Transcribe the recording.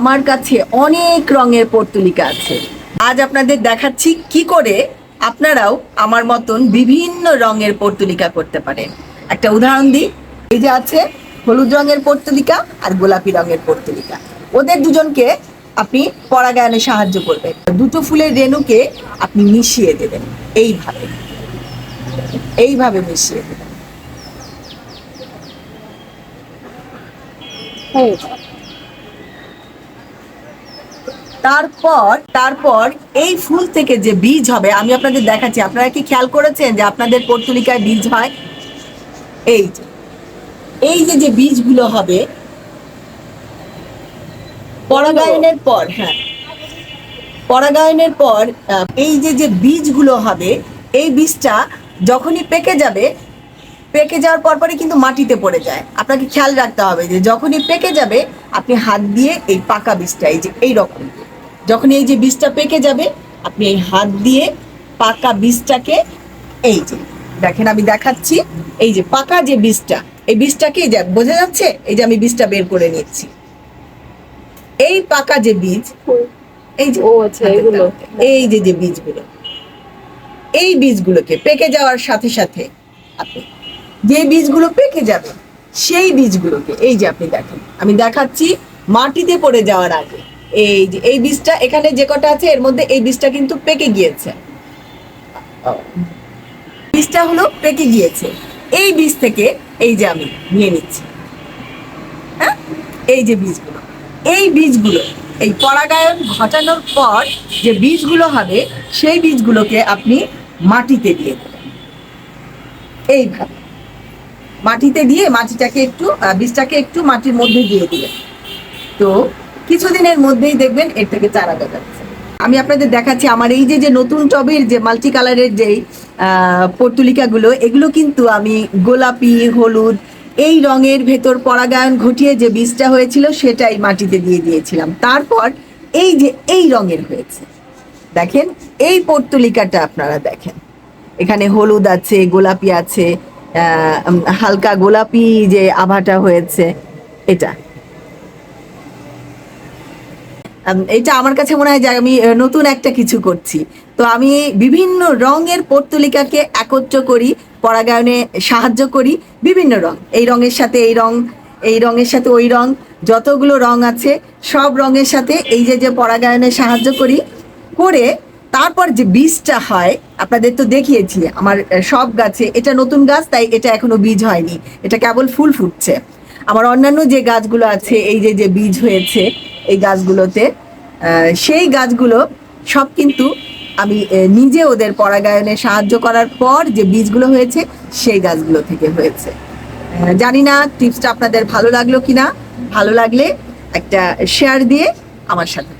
আমার কাছে অনেক রঙের পর্তুলিকা আছে। আজ আপনাদের দেখাচ্ছি কি করে আপনারাও আমার মতন বিভিন্ন রঙের পর্তুলিকা করতে পারেন। একটা উদাহরণ দিই, এই যে আছে হলুদ রঙের পর্তুলিকা আর গোলাপি রঙের পর্তুলিকা। ওদের দুজনকে আপনি পরাগায়নে সাহায্য করবেন। দুটো ফুলের রেণুকে আপনি মিশিয়ে দেবেন, এইভাবে। এইভাবে মিশিয়ে দেবেন। তারপর তারপর এই ফুল থেকে যে বীজ হবে, আমি আপনাদের দেখাচ্ছি। আপনারা কি খেয়াল করেছেন যে আপনাদের পর্তুলিকায় বীজ হয়? এই এই যে যে বীজগুলো হবে, পরাগায়নের পর হ্যাঁ পরাগায়নের পর এই যে যে বীজগুলো হবে, এই বীজটা যখনই পেকে যাবে, পেকে যাওয়ার পর পরই কিন্তু মাটিতে পড়ে যায়। আপনাকে খেয়াল রাখতে হবে যে যখনই পেকে যাবে, আপনি হাত দিয়ে এই পাকা বীজটা, এই যে এই রকম যখন এই যে বীজটা পেকে যাবে আপনি এই হাত দিয়ে পাকা বীজটাকে এই যে দেখেন আমি দেখাচ্ছি এই যে পাকা যে বীজটা এই বীজটাকে এই যে বোঝা যাচ্ছে? এই যে আমি বীজটা বের করে নিচ্ছি। এই পাকা যে বীজ এই যে আচ্ছা। এই যে যে বীজগুলো এই বীজগুলোকে পেকে যাওয়ার সাথে সাথে আপনি যে বীজগুলো পেকে যাবে সেই বীজগুলোকে এই যে আপনি দেখেন আমি দেখাচ্ছি মাটিতে পড়ে যাওয়ার আগে। এই যে, এই বীজটা এখানে যে কটা আছে, এর মধ্যে এই বীজটা কিন্তু পেকে গিয়েছে। বীজটা হলো পেকে গিয়েছে। এই বীজ থেকে এই যে আমি নিয়ে নিচ্ছি। হ্যাঁ? এই যে বীজগুলো। এই বীজগুলো, এই পরাগায়ন ঘটানোর পর যে বীজগুলো হবে, সেই বীজগুলোকে আপনি মাটিতে দিয়ে দেবেন। এইভাবে। মাটিতে দিয়ে মাটিটাকে একটু বীজটাকে একটু মাটির মধ্যে দিয়ে দিবেন তো কিছুদিনের মধ্যেই দেখবেন এর থেকে চারা গজাচ্ছে আমি আপনাদের দেখাচ্ছি, আমার এই যে যে নতুন টবের যে মাল্টি কালারের যেই পর্তুলিকাগুলো, এগুলো কিন্তু আমি গোলাপি, হলুদ, এই রঙের ভেতর পরাগায়ন ঘটিয়ে যে বীজটা হয়েছিল, সেটাই মাটিতে দিয়ে দিয়েছিলাম। তারপর এই যে, এই রঙের হয়েছে। দেখেন, এই পর্তুলিকাটা আপনারা দেখেন। এখানে হলুদ আছে, গোলাপি আছে হালকা গোলাপি যে আভাটা হয়েছে, এটা। এটা আমার কাছে মনে হয় যে আমি নতুন একটা কিছু করছি। তো আমি বিভিন্ন রঙের পর্তুলিকাকে একত্র করি, পরাগায়নে সাহায্য করি, বিভিন্ন রং। এই রঙের সাথে এই রং, এই রঙের সাথে ওই রং, যতগুলো রং আছে, সব রঙের সাথে এই যে যে পরাগায়নে সাহায্য করি, করে তারপর যে বীজটা হয়, আপনাদের তো দেখিয়েছি, আমার সব গাছে এটা নতুন গাছ, তাই এটা এখনও বীজ হয়নি। এটা কেবল ফুল ফুটছে। আমার অন্যান্য যে গাছগুলো আছে, এই যে যে বীজ হয়েছে এই গাছগুলোতে সেই গাছগুলো সব কিন্তু আমি নিজে ওদের পরাগায়নে সাহায্য করার পর যে বীজগুলো হয়েছে, সেই গাছগুলো থেকে হয়েছে। জানি না টিপসটা আপনাদের ভালো লাগল কিনা। ভালো লাগলে একটা শেয়ার দিয়ে আমার সাথে